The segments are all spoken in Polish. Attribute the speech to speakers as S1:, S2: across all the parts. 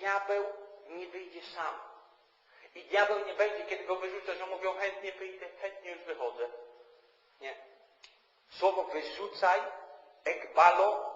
S1: diabeł nie wyjdzie sam. I diabeł nie będzie, kiedy go wyrzucę, że mówią chętnie wyjdę, chętnie już wychodzę. Nie. Słowo wyrzucaj, ekbalo,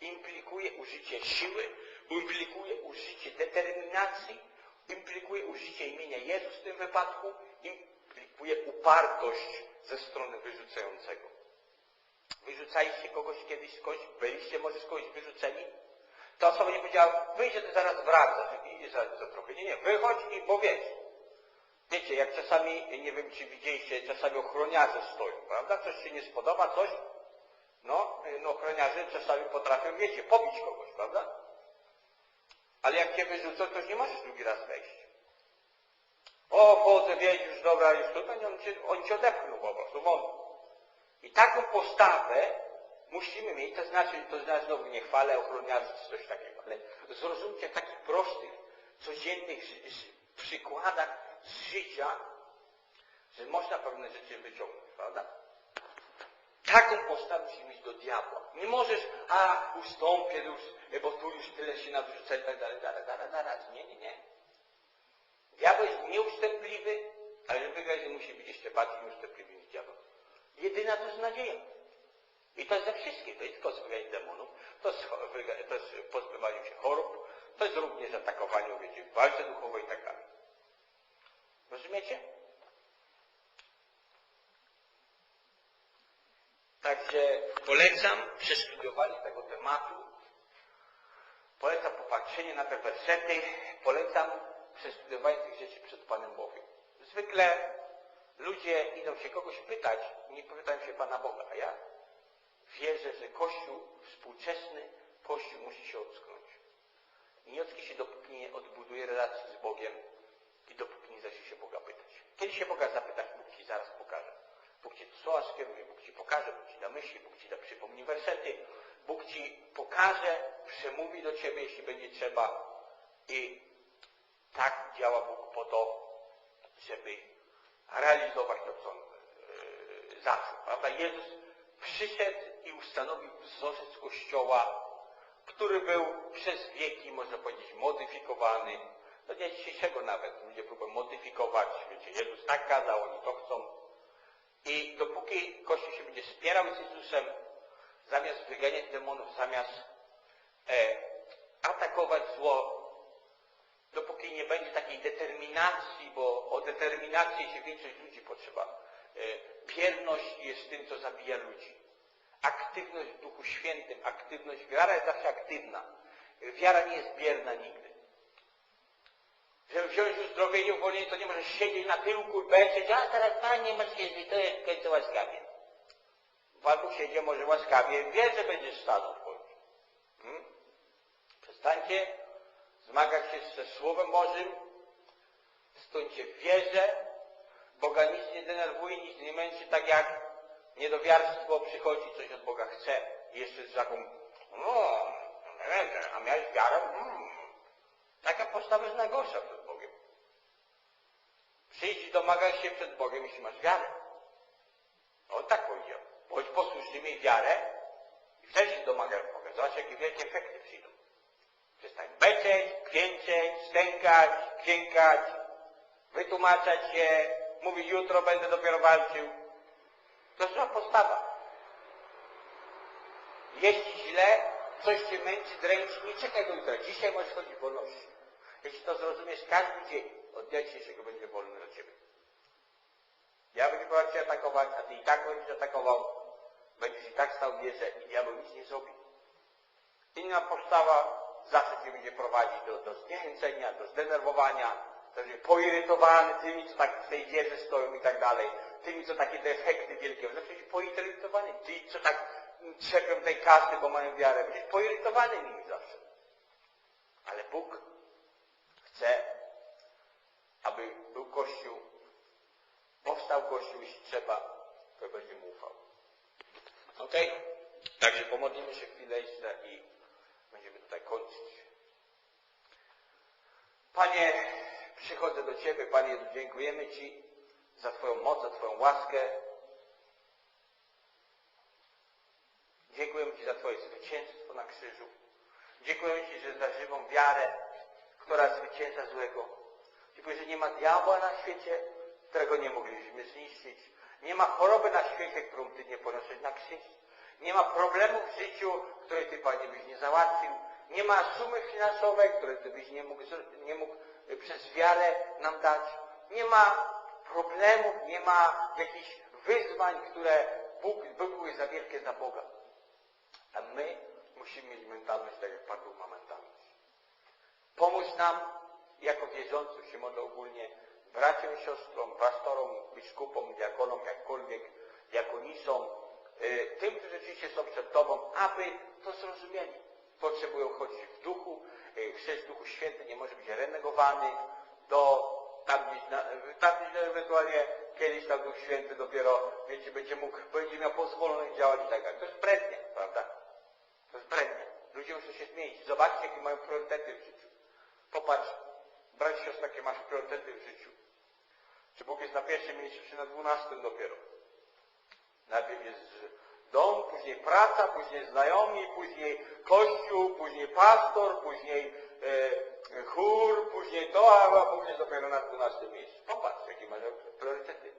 S1: implikuje użycie siły, implikuje użycie determinacji, implikuje użycie imienia Jezus w tym wypadku, implikuje upartość ze strony wyrzucającego. Wyrzucaliście kogoś kiedyś skądś, byliście może skądś wyrzuceni? Ta osoba nie powiedziała, wyjdzie, to zaraz wracasz i za, za trochę. Nie, nie, wychodź i bo wiesz. Wiecie, jak czasami, nie wiem czy widzieliście, czasami ochroniarze stoją, prawda? Coś się nie spodoba, coś? No, no ochroniarze czasami potrafią, wiecie, pobić kogoś, prawda? Ale jak cię wyrzucą, to już nie możesz drugi raz wejść. O, chodzę, wiedź już, dobra, już tutaj, on cię, on cię odepchnął po prostu, won. I taką postawę musimy mieć, to znaczy, to znaczy znowu nie chwalę ochroniarzy czy coś takiego, ale zrozumcie w takich prostych, codziennych przykładach z życia, że można pewne rzeczy wyciągnąć, prawda? Taką postawę musimy mieć do diabła. Nie możesz, a ustąpię już, bo tu już tyle się nawrzuca i tak dalej, dalej, dalej, dalej. Nie, nie, nie. Diabeł jest nieustępliwy, ale żeby wygrać, musi być jeszcze bardziej nieustępliwy niż diabeł. Jedyna to jest nadzieja. I to jest ze wszystkim. To jest tylko zbawianie demonów, to jest, to jest pozbywanie się chorób, to jest również atakowanie, wiecie, w walce duchowej i tak dalej. Rozumiecie? Także polecam przestudiowanie tego tematu, polecam popatrzenie na te wersety, polecam przestudiowanie tych rzeczy przed Panem Bogiem. Zwykle ludzie idą się kogoś pytać, nie pytają się Pana Boga, a ja wierzę, że Kościół współczesny, Kościół musi się ocknąć. I nie się, dopóki nie odbuduje relacji z Bogiem i dopóki nie zacznie się Boga pytać. Kiedy się Boga zapytasz, Bóg Ci zaraz pokaże. Bóg Ci słowa skieruje, Bóg Ci pokaże, Bóg Ci da myśli, Bóg Ci da przypomni wersety, Bóg Ci pokaże, przemówi do Ciebie, jeśli będzie trzeba. I tak działa Bóg po to, żeby realizować to, co On yy, zaczął. Prawda? Jezus przyszedł i ustanowił wzorzec Kościoła, który był przez wieki, można powiedzieć, modyfikowany. Do dnia dzisiejszego nawet ludzie próbują modyfikować. Wiecie, Jezus tak kazał, oni to chcą. I dopóki Kościół się będzie spierał z Jezusem, zamiast wyganiać demonów, zamiast e, atakować zło, dopóki nie będzie takiej determinacji, bo o determinację się większość ludzi potrzeba. E, Bierność jest tym, co zabija ludzi. Aktywność w Duchu Świętym, aktywność, wiara jest zawsze aktywna. Wiara nie jest bierna nigdy. Żeby wziąć uzdrowienie, uwolnienie, to nie możesz siedzieć na tyłku i beczeć, a teraz Panie masz się zlituję, w końcu łaskawie. Pan Bóg siedzi może łaskawie, wie, że będziesz stanu w końcu. Hmm? Przestańcie zmagać się ze Słowem Bożym, stońcie w wierze, Boga nic nie denerwuje, nic nie męczy, tak jak niedowiarstwo przychodzi, coś od Boga chce i jeszcze z taką, no, nie wiem, a miałeś wiarę? Mm. Taka postawa jest najgorsza przed Bogiem. Przyjdź i domagaj się przed Bogiem, jeśli masz wiarę. On tak powiedział. Bądź posłuszny, miej wiarę i wtedy domagaj Boga. Zobacz, jakie wielkie efekty przyjdą. Przestań beczeć, kwięczeć, stękać, kwiękać, wytłumaczać się, mówić jutro będę dopiero walczył. To zła postawa. Jeśli źle, coś cię męczy, dręczy, nie czekaj do jutra. Dzisiaj możesz chodzić wolności. Jeśli to zrozumiesz, każdy dzień od dnia dzisiejszego będzie wolny dla ciebie. Ja będę próbował cię atakować, a ty i tak będziesz atakował. Będziesz i tak stał w wierze i diabeł nic nie zrobi. Inna postawa zawsze cię będzie prowadzić do, do zniechęcenia, do zdenerwowania, będzie poirytowany tymi, co tak w tej wierze stoją i tak dalej, tymi, co takie defekty trzepią tej kasy, bo mają wiarę, będziesz poirytowany nimi zawsze. Ale Bóg chce, aby był Kościół, powstał Kościół, jeśli trzeba, to będzie mu ufał. Okej? Także pomodlimy się chwilę jeszcze i będziemy tutaj kończyć. Panie, przychodzę do Ciebie, Panie dziękujemy Ci za Twoją moc, za Twoją łaskę. Dziękujemy Ci za Twoje zwycięstwo na krzyżu. Dziękujemy Ci, że za żywą wiarę, która zwycięża złego. Dziękuję, że nie ma diabła na świecie, którego nie mogliśmy zniszczyć. Nie ma choroby na świecie, którą Ty nie poniosłeś na krzyż. Nie ma problemu w życiu, który Ty, Panie, byś nie załatwił. Nie ma sumy finansowej, której Ty byś nie mógł, nie mógł y, przez wiarę nam dać. Nie ma problemów, nie ma jakichś wyzwań, które Bóg by były za wielkie dla Boga. A my musimy mieć mentalność tak, jak Pan Bóg ma mentalność. Pomóż nam, jako wierzącym się modlę ogólnie, braciom, siostrom, pastorom, biskupom, diakonom, jakkolwiek, diakonisom, y, tym, którzy rzeczywiście są przed Tobą, aby to zrozumieli. Potrzebują chodzić w duchu, y, chrzest duchu święty nie może być renegowany do tam gdzieś, na, tam gdzieś ewentualnie kiedyś tam duch święty dopiero, wiecie, będzie mógł, będzie miał pozwolone działać i tak dalej. To jest brednia, prawda? To jest. Ludzie muszą się zmienić. Zobaczcie, jakie mają priorytety w życiu. Popatrz, brać siostra, jakie masz priorytety w życiu. Czy Bóg jest na pierwszym miejscu, czy na dwunastym dopiero? Najpierw jest dom, później praca, później znajomi, później kościół, później pastor, później e, chór, później to, a później dopiero na dwunastym miejscu. Popatrz, jakie mają priorytety.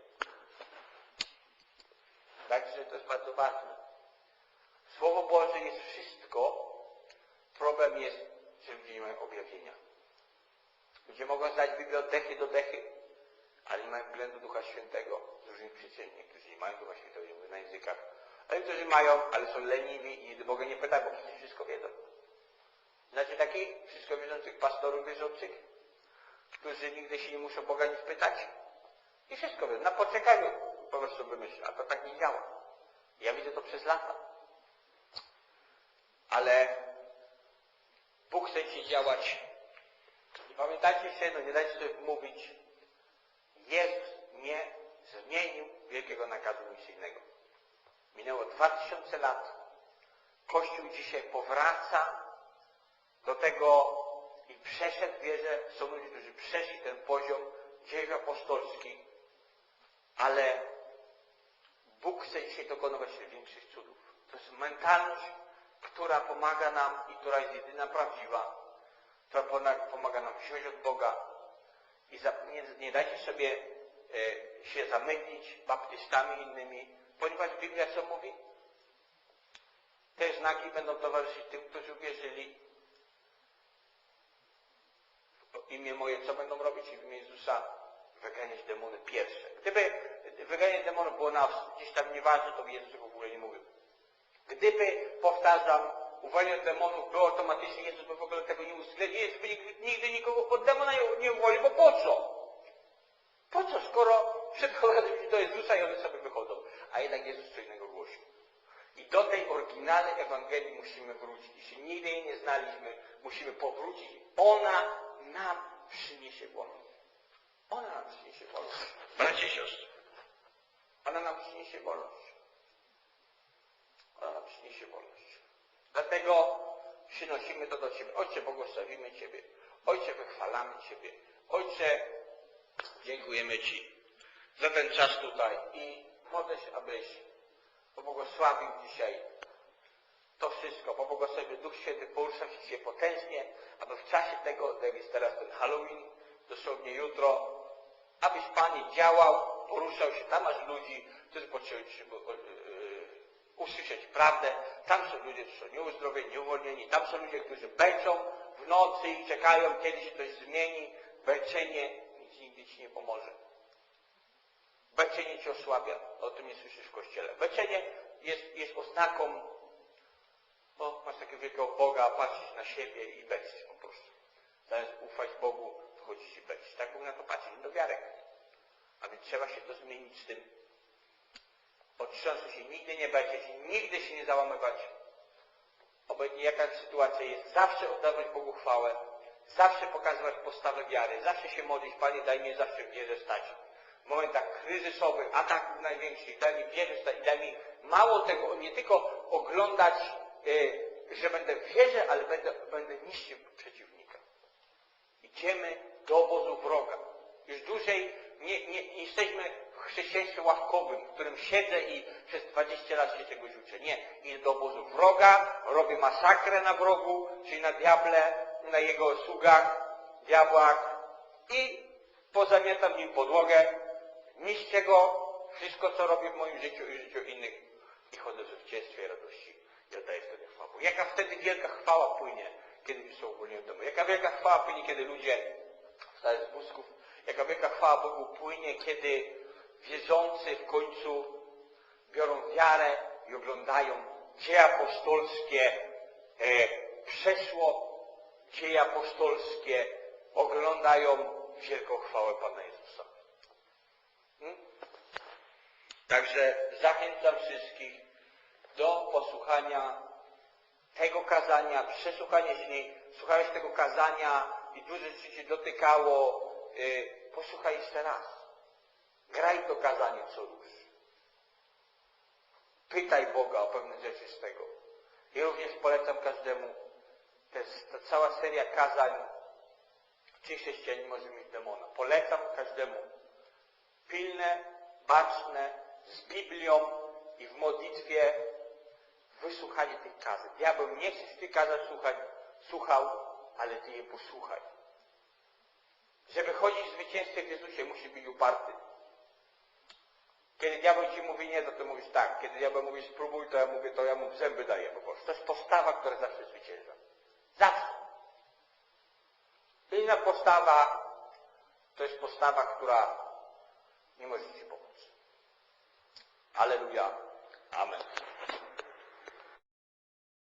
S1: Także to jest bardzo ważne. Słowo Boże jest wszystko. Problem jest, że ludzie nie mają objawienia. Ludzie mogą znać Biblię od dechy do dechy, ale nie mają wględu Ducha Świętego z różnych przyczyn. Niektórzy nie mają Ducha Świętego, nie mówią na językach. A niektórzy mają, ale są leniwi i Boga nie pytają, bo przecież wszystko wiedzą. Znacie takich wszystko wierzących pastorów wierzących, którzy nigdy się nie muszą Boga nic pytać? I wszystko wiedzą. Na poczekaniu po prostu wymyślą. A to tak nie działa. Ja widzę to przez lata. Ale Bóg chce ci działać. I pamiętajcie się, no nie dajcie sobie mówić, Jezus nie zmienił wielkiego nakazu misyjnego. Minęło dwa tysiące lat. Kościół dzisiaj powraca do tego i przeszedł wierzę, są ludzie, którzy przeszli ten poziom dziejów apostolskich, ale Bóg chce dzisiaj dokonywać większych cudów. To jest mentalność, która pomaga nam i która jest jedyna prawdziwa, która pomaga nam wziąć od Boga i nie, nie dajcie sobie e, się zamylić baptystami innymi, ponieważ Biblia co mówi? Te znaki będą towarzyszyć tym, którzy uwierzyli. W imię moje co będą robić? W imię Jezusa wyganiać demony pierwsze. Gdyby wyganiać demonów było na gdzieś tam nieważne, to Jezus w ogóle nie mówił. Gdyby, powtarzam, uwolnienie demonów było automatycznie, Jezus by w ogóle tego nie uwzględnił. Jezus by nigdy nikogo od demona nie, uwolnił, bo po co? Po co, skoro przyprowadzą się do Jezusa i one sobie wychodzą? A jednak Jezus co innego głosił. I do tej oryginalnej Ewangelii musimy wrócić. Jeśli nigdy jej nie znaliśmy, musimy powrócić. Ona nam przyniesie wolność. Ona nam przyniesie wolność. Bracie i siostry. Ona nam przyniesie wolność. Przyniesie wolność. Dlatego przynosimy to do Ciebie. Ojcze, błogosławimy Ciebie. Ojcze, wychwalamy Ciebie. Ojcze, dziękujemy Ci za ten czas tutaj i modlę się, abyś pobłogosławił dzisiaj to wszystko. Pobłogosławił Duch Święty, poruszał się dzisiaj potężnie, aby w czasie tego, tak jest teraz ten Halloween, dosłownie jutro, abyś Panie działał, poruszał się. Tam masz ludzi, którzy potrzebują usłyszeć prawdę. Tam są ludzie, którzy są nieuzdrowieni, nieuwolnieni. Tam są ludzie, którzy beczą w nocy i czekają, kiedy się coś zmieni. Beczenie nic nigdy Ci nie pomoże. Beczenie Cię osłabia. O tym nie słyszysz w Kościele. Beczenie jest, jest oznaką, bo masz takiego wielkiego Boga, patrzysz na siebie i beczesz po prostu. Zamiast ufać Bogu, wchodzisz i beczesz. Tak Bóg na to patrzy, do wiarek. A więc trzeba się to zmienić z tym. Otrząsnąć się, nigdy nie bać nigdy się nie załamywać. Obojętnie jaka sytuacja jest, zawsze oddawać Bogu chwałę, zawsze pokazywać postawę wiary, zawsze się modlić, Panie daj mi zawsze w wierze stać. W momentach kryzysowych, ataków największych, daj mi wierze stać i daj mi mało tego, nie tylko oglądać, y, że będę w wierze, ale będę, będę niszczył przeciwnika. Idziemy do obozu wroga. Już dłużej nie, nie, nie jesteśmy w chrześcijaństwie ławkowym, w którym siedzę i przez 20 lat się czegoś uczę. Nie. Idę do obozu wroga, robię masakrę na wrogu, czyli na diable, na jego sługach, diabłach i pozamiatam nim podłogę, niszczę go, wszystko co robię w moim życiu i życiu innych i chodzę w zwycięstwie i radości i oddaję wtedy chwałę. Jaka wtedy wielka chwała płynie, kiedy są ogólnie w domu. Jaka wielka chwała płynie, kiedy ludzie wstają z wózków. Jaka wielka chwała Bogu płynie, kiedy wierzący w końcu biorą wiarę i oglądają dzieje apostolskie, e, przeszło dzieje apostolskie, oglądają wielką chwałę Pana Jezusa. Hmm? Także zachęcam wszystkich do posłuchania tego kazania, przesłuchania, jeśli słuchałeś tego kazania i dużo rzeczy Cię dotykało, yy, posłuchaj jeszcze raz. Graj to kazanie co rusz. Pytaj Boga o pewne rzeczy z tego. I również polecam każdemu, to jest ta cała seria kazań, czy chrześcijanin może mieć demona. Polecam każdemu pilne, baczne, z Biblią i w modlitwie wysłuchanie tych kazań. Diabeł nie chce tych kazań słuchać, słuchał, ale ty je posłuchaj. Żeby chodzić w zwycięstwie w Jezusie, musi być uparty. Kiedy diabeł ci mówi nie, to ty mówisz tak. Kiedy diabeł mówi spróbuj, to ja mówię, to ja mu w zęby daję po prostu. To jest postawa, która zawsze zwycięża. Zawsze. Inna postawa to jest postawa, która nie może ci pomóc. Aleluja. Amen.